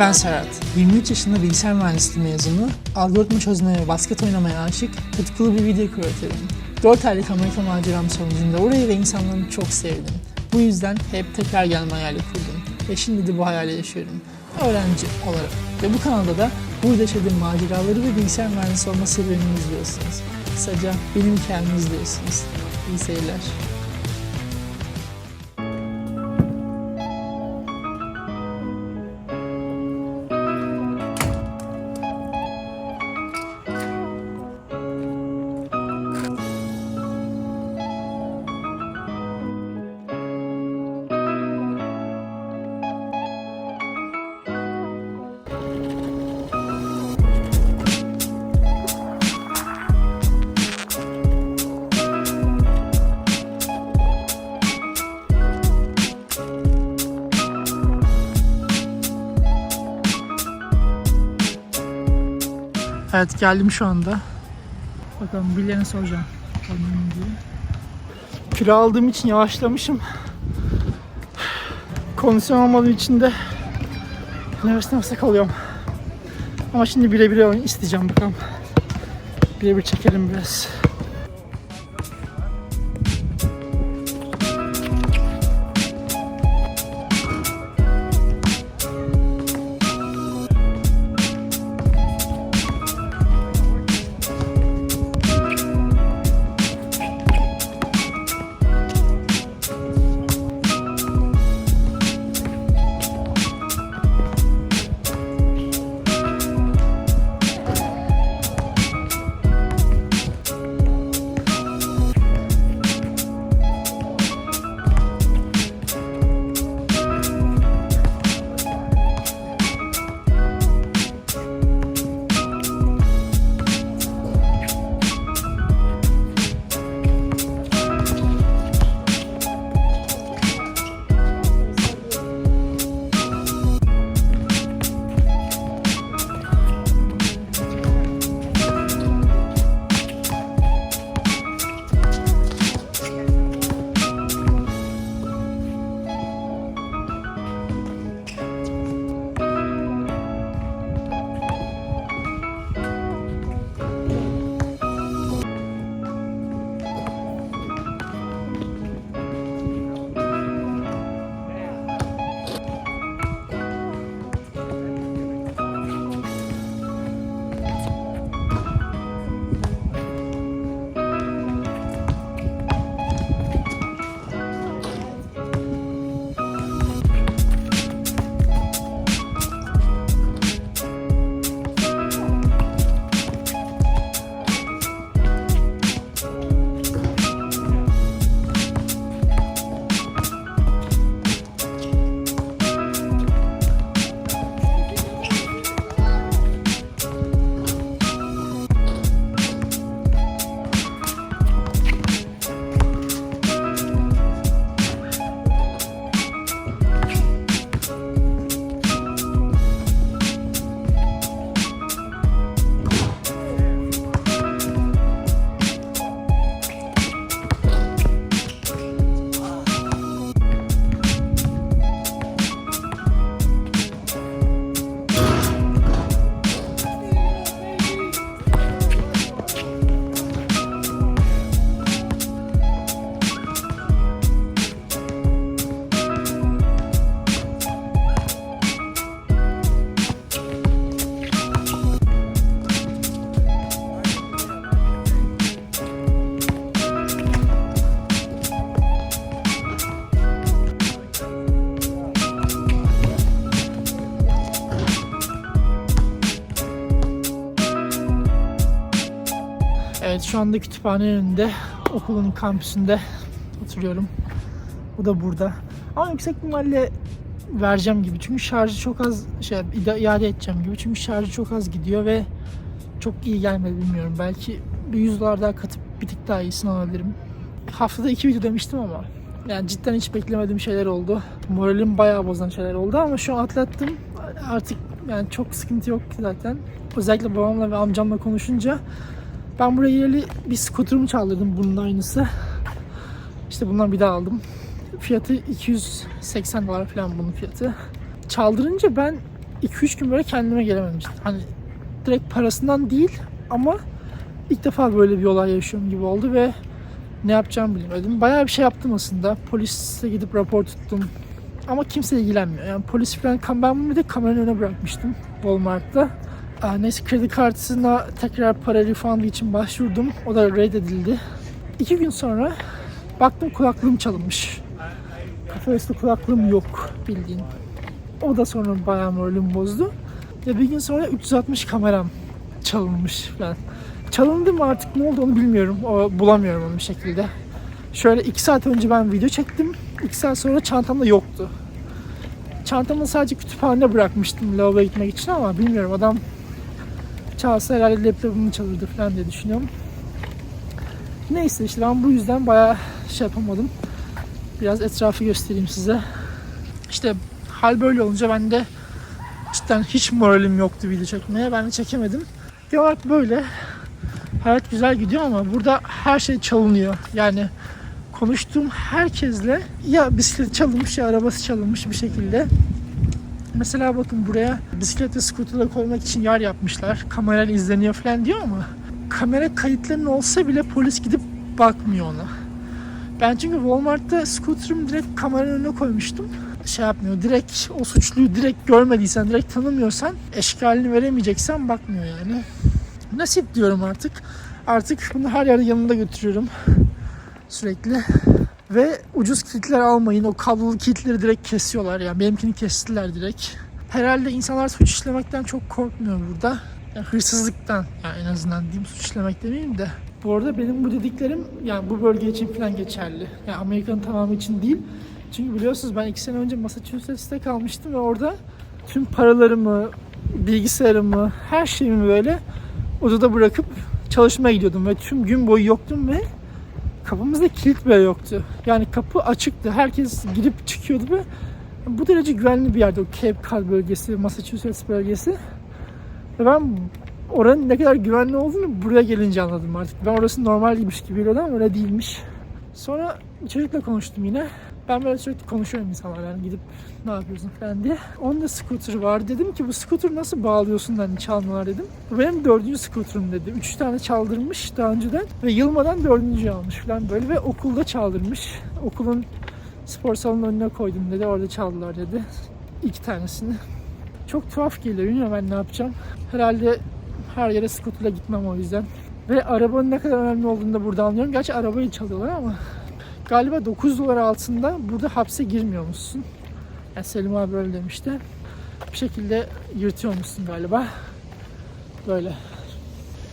Ben Serhat. 23 yaşında bilgisayar mühendisliği mezunu, algoritma çözmeye ve basket oynamaya aşık, tutkulu bir video kreatörüyüm. 4 aylık Amerika maceram sonucunda orayı ve insanlarını çok sevdim. Bu yüzden hep tekrar gelme hayali kurdum. Ve şimdi de bu hayali yaşıyorum. Öğrenci olarak. Ve bu kanalda da burada yaşadığım maceraları ve bilgisayar mühendisi olma serüvenimi izliyorsunuz. Kısaca benim hikayemi izliyorsunuz. İyi seyirler. Evet geldim şu anda. Bakalım birilerine soracağım. Kilo aldığım için yavaşlamışım. Kondisyon olmadığım için de nefes nefese kalıyorum. Ama şimdi birebir oyun isteyeceğim bakalım. Birebir çekelim biraz. Evet şu anda kütüphane önünde okulun kampüsünde oturuyorum. Bu da burada. Ama yüksek ihtimalle vereceğim gibi. Çünkü şarjı çok az şey iade edeceğim gibi. Çünkü şarjı çok az gidiyor ve çok iyi gelmedi bilmiyorum. Belki bir 100 dolar daha katıp bir tık daha iyisini alabilirim. Haftada iki video demiştim ama yani cidden hiç beklemediğim şeyler oldu. Moralim bayağı bozan şeyler oldu ama şu an atlattım. Artık yani çok sıkıntı yok zaten. Özellikle babamla ve amcamla konuşunca ben buraya geleli bir skuterumu çaldırdım bunun aynısı. İşte bundan bir daha aldım. Fiyatı 280 dolar falan bunun fiyatı. Çaldırınca ben 2-3 gün böyle kendime gelemedim. işte. Hani direkt parasından değil ama ilk defa böyle bir olay yaşıyorum gibi oldu ve ne yapacağımı bilemedim. Bayağı bir şey yaptım aslında. Polise gidip rapor tuttum. Ama kimse ilgilenmiyor. Yani polis falan ben bunu bir de kameranın önüne bırakmıştım Walmart'ta. Neyse kredi kartına tekrar para refundu için başvurdum. O da reddedildi. İki gün sonra baktım kulaklığım çalınmış. Kafa üstü kulaklığım yok bildiğin. O da sonra bayağı moralimi bozdu. Ve bir gün sonra 360 kameram çalınmış falan. Çalındı mı artık ne oldu onu bilmiyorum. O, bulamıyorum onu bir şekilde. Şöyle 2 saat önce ben video çektim. 2 saat sonra çantamda yoktu. Çantamı sadece kütüphanede bırakmıştım lavaboya gitmek için ama bilmiyorum adam çalsa herhalde laptopumu çalırdı falan diye düşünüyorum. Neyse işte ben bu yüzden bayağı şey yapamadım. Biraz etrafı göstereyim size. İşte hal böyle olunca ben de cidden hiç moralim yoktu video çekmeye. Ben de çekemedim. Genel böyle. Hayat güzel gidiyor ama burada her şey çalınıyor. Yani konuştuğum herkesle ya bisiklet çalınmış ya arabası çalınmış bir şekilde. Mesela bakın buraya bisiklet ve skuterla koymak için yer yapmışlar. Kamerayla izleniyor falan diyor ama kamera kayıtlarının olsa bile polis gidip bakmıyor ona. Ben çünkü Walmart'ta scooter'ımı direkt kameranın önüne koymuştum. Şey yapmıyor. Direkt o suçluyu direkt görmediysen, direkt tanımıyorsan, eşkalini veremeyeceksen bakmıyor yani. Nasip diyorum artık. Artık bunu her yerde yanımda götürüyorum. Sürekli. Ve ucuz kilitler almayın. O kablolu kilitleri direkt kesiyorlar. Yani benimkini kestiler direkt. Herhalde insanlar suç işlemekten çok korkmuyor burada. Yani hırsızlıktan yani en azından diyeyim suç işlemek demeyeyim de. Bu arada benim bu dediklerim yani bu bölge için falan geçerli. Yani Amerika'nın tamamı için değil. Çünkü biliyorsunuz ben iki sene önce Massachusetts'te kalmıştım ve orada tüm paralarımı, bilgisayarımı, her şeyimi böyle odada bırakıp çalışmaya gidiyordum ve tüm gün boyu yoktum ve kapımızda kilit bile yoktu. Yani kapı açıktı. Herkes girip çıkıyordu ve bu derece güvenli bir yerde o Cape Cod bölgesi, Massachusetts bölgesi. Ve ben oranın ne kadar güvenli olduğunu buraya gelince anladım artık. Ben orası normalmiş gibi geliyordu ama öyle değilmiş. Sonra çocukla konuştum yine. Ben böyle sürekli konuşuyorum insanlarla yani gidip ne yapıyorsun falan diye. Onun da scooter var. Dedim ki bu scooter nasıl bağlıyorsun hani çalmalar dedim. Bu benim dördüncü scooter'ım dedi. Üç tane çaldırmış daha önceden ve yılmadan dördüncü almış falan böyle ve okulda çaldırmış. Okulun spor salonunun önüne koydum dedi. Orada çaldılar dedi. İki tanesini. Çok tuhaf geliyor. Bilmiyorum ben ne yapacağım. Herhalde her yere scooter'la gitmem o yüzden. Ve arabanın ne kadar önemli olduğunu da burada anlıyorum. Gerçi arabayı çalıyorlar ama galiba 9 dolar altında burada hapse girmiyormuşsun. Yani Selim abi öyle demişti. Bir şekilde yırtıyormuşsun galiba. Böyle.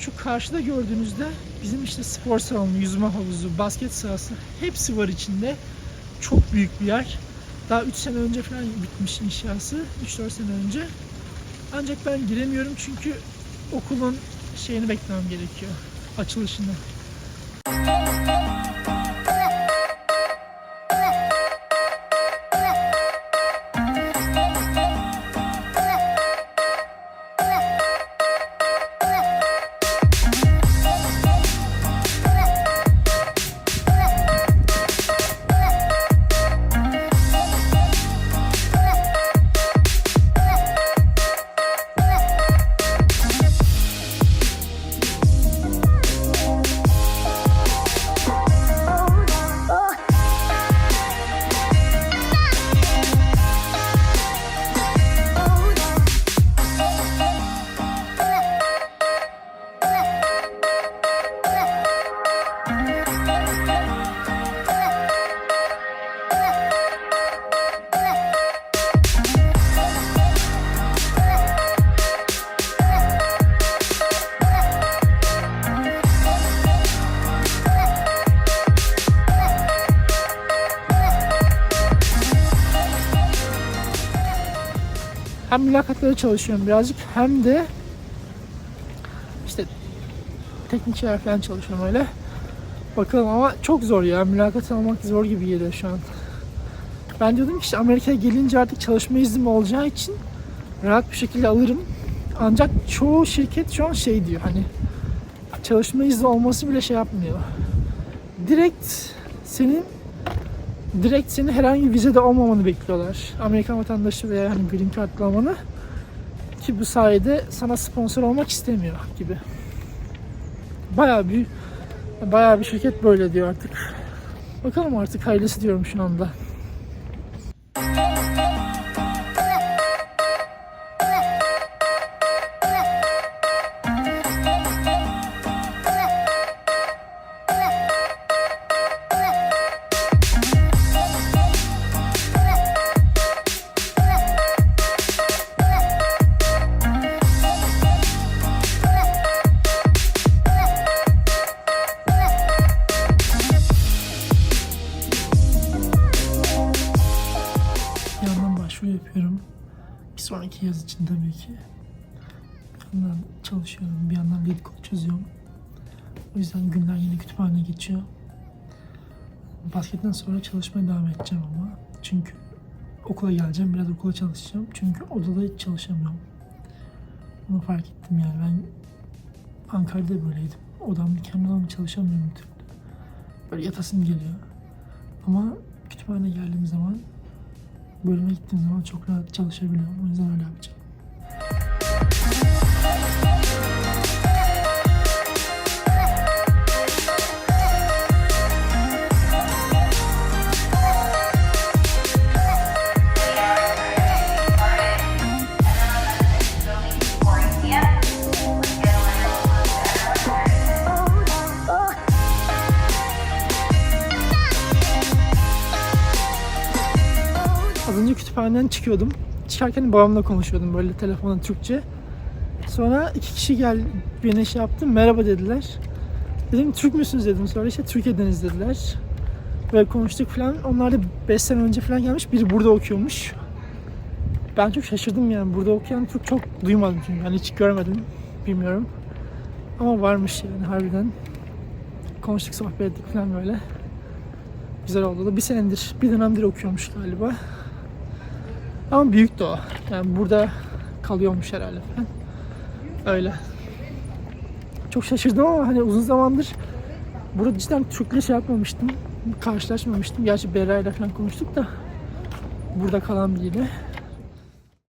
Şu karşıda gördüğünüzde bizim işte spor salonu, yüzme havuzu, basket sahası hepsi var içinde. Çok büyük bir yer. Daha 3 sene önce falan bitmiş inşası. 3-4 sene önce. Ancak ben giremiyorum çünkü okulun şeyini beklemem gerekiyor. Açılışını. Hem mülakatlara çalışıyorum birazcık hem de işte teknik şeyler falan çalışıyorum öyle. Bakalım ama çok zor ya. Mülakat almak zor gibi geliyor şu an. Ben diyordum ki işte Amerika'ya gelince artık çalışma iznim olacağı için rahat bir şekilde alırım. Ancak çoğu şirket şu an şey diyor hani çalışma izni olması bile şey yapmıyor. Direkt senin direkt senin herhangi vizede olmamanı bekliyorlar. Amerikan vatandaşı veya hani green card'lı olmanı. Ki bu sayede sana sponsor olmak istemiyor gibi. Bayağı bir bayağı bir şirket böyle diyor artık. Bakalım artık hayırlısı diyorum şu anda. Sonraki yaz için tabii ki. Bir yandan çalışıyorum, bir yandan code çözüyorum. O yüzden günler yine kütüphane geçiyor. Basketten sonra çalışmaya devam edeceğim ama. Çünkü okula geleceğim, biraz okula çalışacağım. Çünkü odada hiç çalışamıyorum. Bunu fark ettim yani ben Ankara'da böyleydim. Odamda kendi odamda çalışamıyorum bir türlü. Böyle yatasım geliyor. Ama kütüphane geldiğim zaman bölüme gittiğim zaman çok rahat çalışabiliyorum. O yüzden öyle yapacağım. Kütüphaneden çıkıyordum. Çıkarken babamla konuşuyordum böyle telefonla Türkçe. Sonra iki kişi gel beni şey yaptı. Merhaba dediler. Dedim Türk müsünüz dedim. Sonra işte Türkiye'deniz dediler. Böyle konuştuk falan. Onlar da 5 sene önce falan gelmiş. Biri burada okuyormuş. Ben çok şaşırdım yani. Burada okuyan Türk çok duymadım çünkü. Yani hiç görmedim. Bilmiyorum. Ama varmış yani harbiden. Konuştuk sohbet ettik falan böyle. Güzel oldu da bir senedir, bir dönemdir okuyormuş galiba. Ama büyük de o. Yani burada kalıyormuş herhalde. Öyle. Çok şaşırdım ama hani uzun zamandır burada cidden Türk'le şey yapmamıştım. Karşılaşmamıştım. Gerçi Berra ile falan konuştuk da burada kalan biriyle.